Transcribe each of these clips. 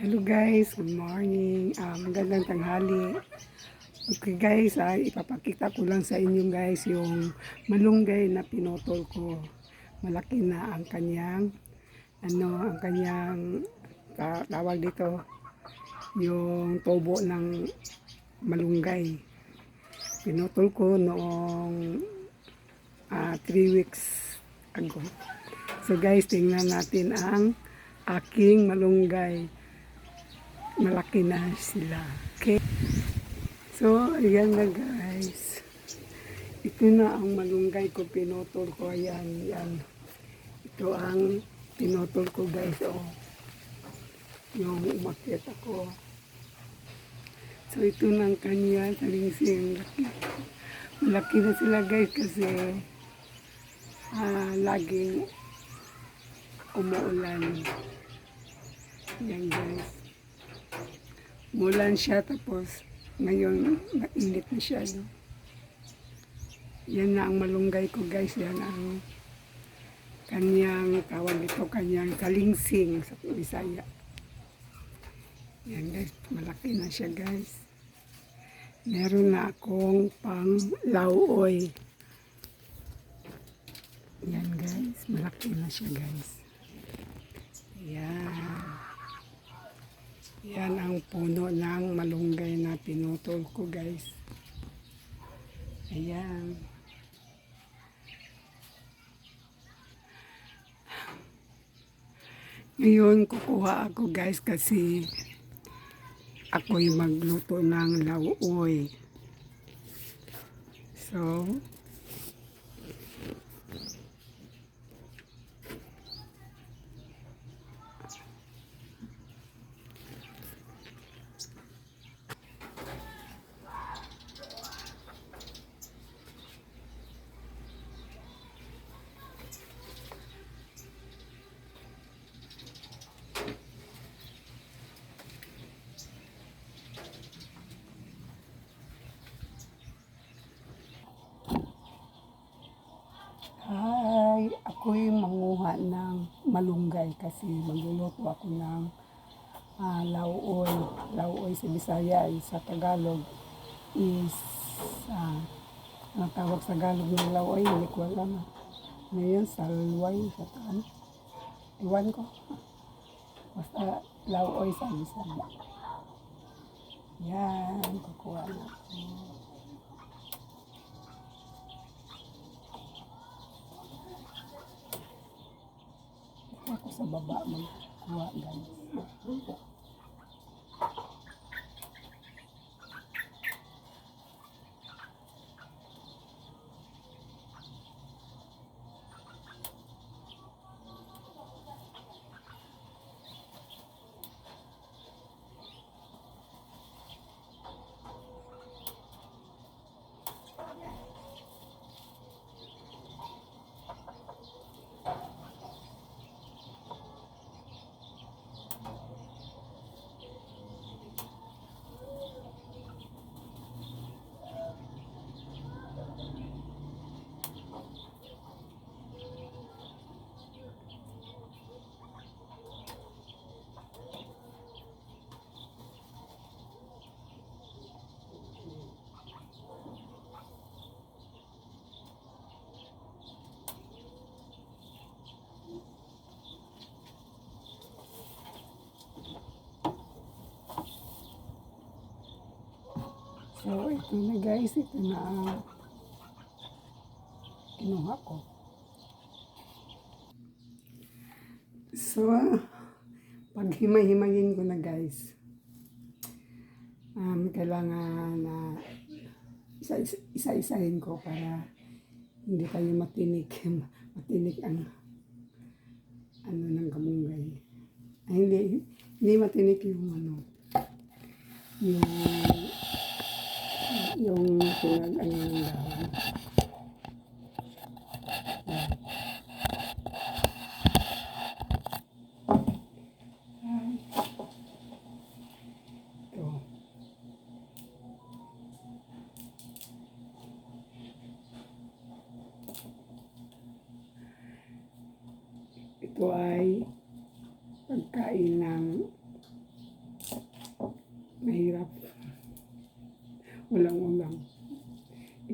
Hello guys, good morning. Ah, magandang tanghali. Okay guys, ay ipapakita ko lang sa inyo guys yung malunggay na pinotol ko. Malaki na ang kanyang ano, ang kanyang ta- tawag dito yung tubo ng malunggay. Pinotol ko noong 3 weeks ago. So guys, tingnan natin ang aking malunggay malaki na sila. Okay? So, ayan na guys. Ito na ang malunggay ko, pinutol ko. Ayan, yan. Ito ang pinutol ko guys. Oh. Yung umakyat ako. So, ito na ang kanya. Salingsing. Laki. Malaki na sila guys kasi ah, laging umuulan. Yan guys. Mulan siya tapos ngayon mainit na siya. No? Yan na ang malunggay ko guys. Yan ang kanyang tawag ito kanyang kalingsing sa Bisaya. Yan guys, malaki na siya guys. Meron na akong pang lauoy. Yan guys, malaki na siya guys. Yan. Yan ang puno ng malunggay na pinutol ko guys. Ayan. Ngayon kukuha ako guys kasi ako'y magluto ng lauoy. So, ako'y manguha ng malunggay kasi magluluto ako ng ah, lauoy. Lauoy sa Bisaya ay sa Tagalog is ah, ang tawag sa Tagalog ng lauoy, hindi ko alam. Ngayon, salway sa taan. Iwan ko. Basta lauoy sa Bisaya. Yan, kukuha na. ako sa baba magkuha guys. So, ito na guys, ito na ang kinuha ko. So, pag himay-himayin ko na guys, um, kailangan na isa, isa-isahin ko para hindi tayo matinik, matinik ang ano ng kamunggay. Ay, hindi, hindi matinik yung ano, yung yung pinag ng dahon. Ito. Ay pagkain ng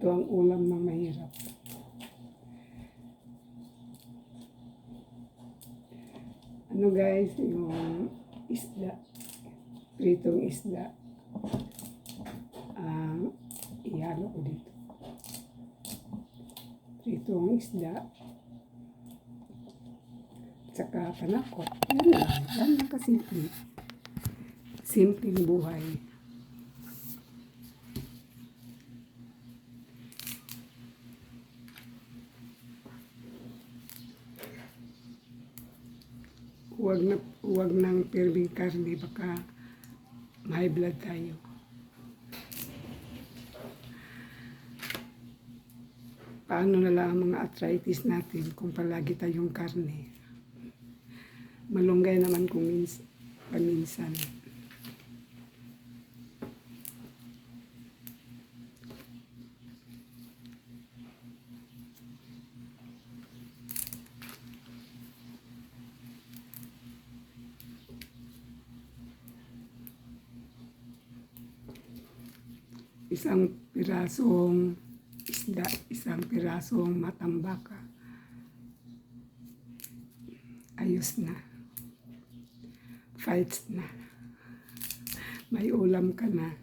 Ito ang ulam ng mahirap. Ano guys, yung isda. Pritong isda. Ang ihalo ko dito. Pritong isda. Tsaka panakot. Yan lang. Yan lang kasimple. Simpleng buhay. Huwag na huwag nang perving karne baka may blood tayo. Paano na lang ang mga arthritis natin kung palagi tayong karne? Malunggay naman kung mins paminsan. Isang pirasong isda, isang pirasong matambaka. Ayos na. Fights na. May ulam ka na.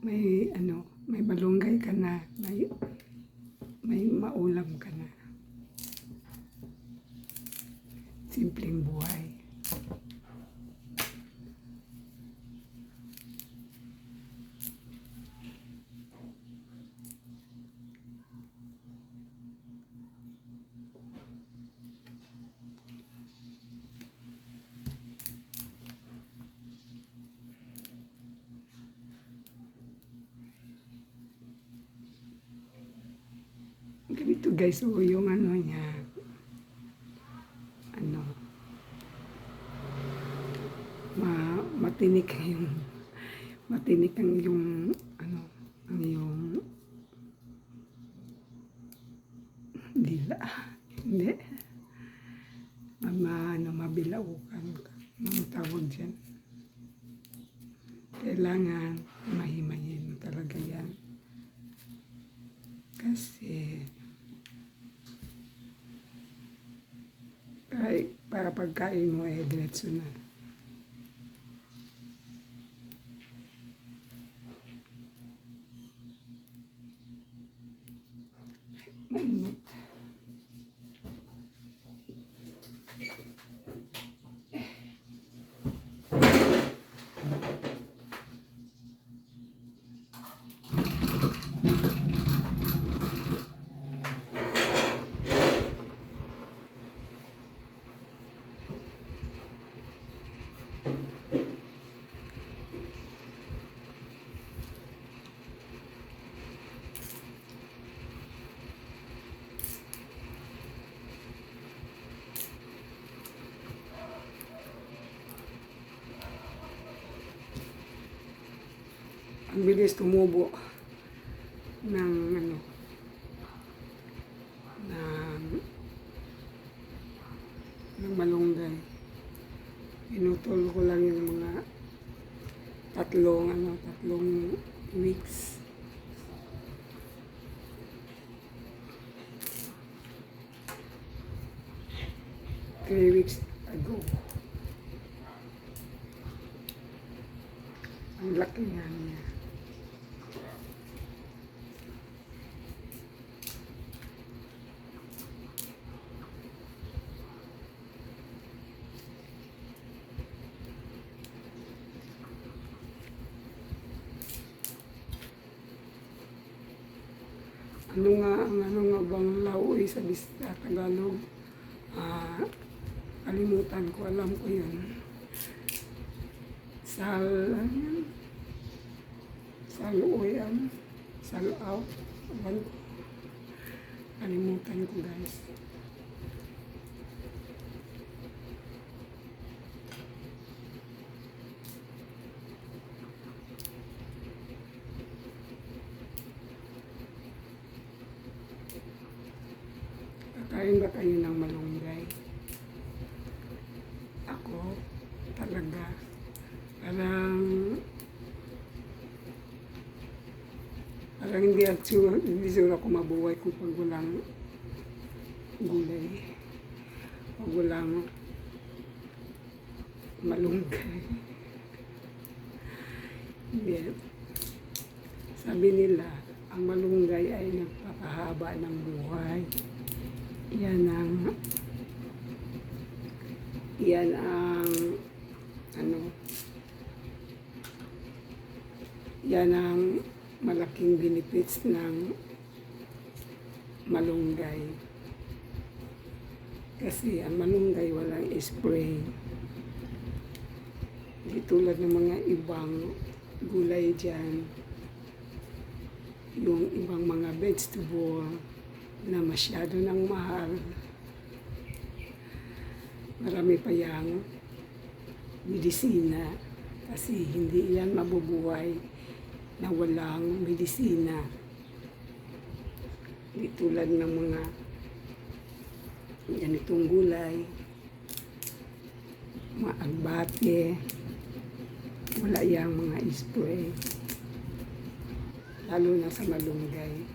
May ano, may malunggay ka na. May may maulam ka na. Simpleng buhay. Ganito guys, so yung ano niya, ano, ma, matinik yung, matinik ang yung, ano, ang yung, dila, hindi, ma, ma- ano, mabilaukan, ang tawag dyan. Kailangan mahimayin talaga yan. Kasi, kahit para pagkain mo eh, diretso na. Mainit. Ang bilis tumubo ng ano ng ng malunggay. Pinutol ko lang yung mga tatlong ano, tatlong weeks. Three weeks ago. Ang laki nga niya. Ano nga ang ano nga bang lauoy sa Bisaya Tagalog? Ah, kalimutan ko, alam ko yun. Sal, ano yan? Saluoy, ano? Salaw. Alam ko. Kalimutan ko guys. Kakain ba kayo ng malunggay? Ako, talaga, parang hindi, at hindi siguro ako mabuhay kung pag walang gulay. Pag walang malunggay. Hindi. Sabi nila, ang malunggay ay nagpapahaba ng buhay. Yan ang yan ang ano yan ang malaking benefits ng malunggay. Kasi ang malunggay walang spray. Hindi tulad ng mga ibang gulay dyan. Yung ibang mga vegetable na masyado ng mahal. Marami pa yang medisina kasi hindi yan mabubuhay na walang medisina. Hindi tulad ng mga ganitong gulay, mga agbate, wala yang mga spray. Lalo na sa malunggay.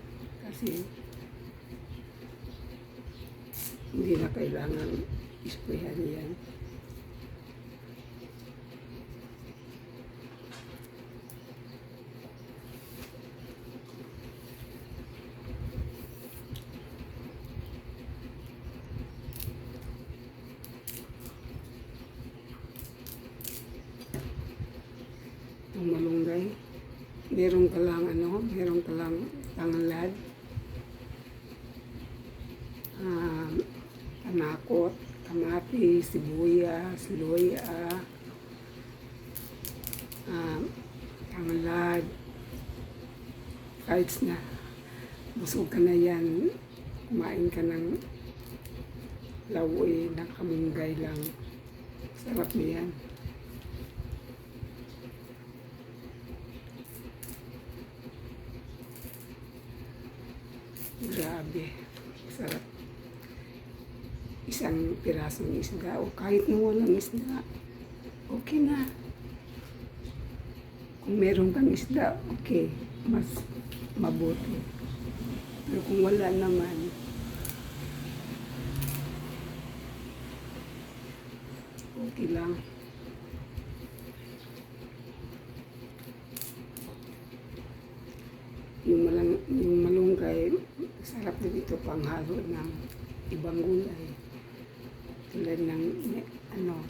Kasi hindi na kailangan isprayhan yan. Ang malunggay. Meron ka lang ano, meron ka lang tanglad. Um, panakot, kamati, sibuyas, luya, um, tanglad. Kahit na busog ka na yan, kumain ka ng lawoy ng kamunggay lang. Sarap niyan. Grabe. Sarap. Isang pirasong isda o kahit na walang isda, okay na. Kung meron kang isda, okay. Mas mabuti. Pero kung wala naman, okay lang. yung, malang, yung malunggay, sarap na dito panghalo ng ibang gulay. Tulad ng, ano,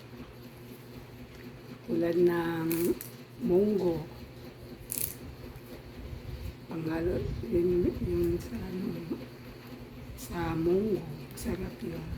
tulad ng munggo. Panghalo yun, yun sa, ano, sa munggo. Sarap yun.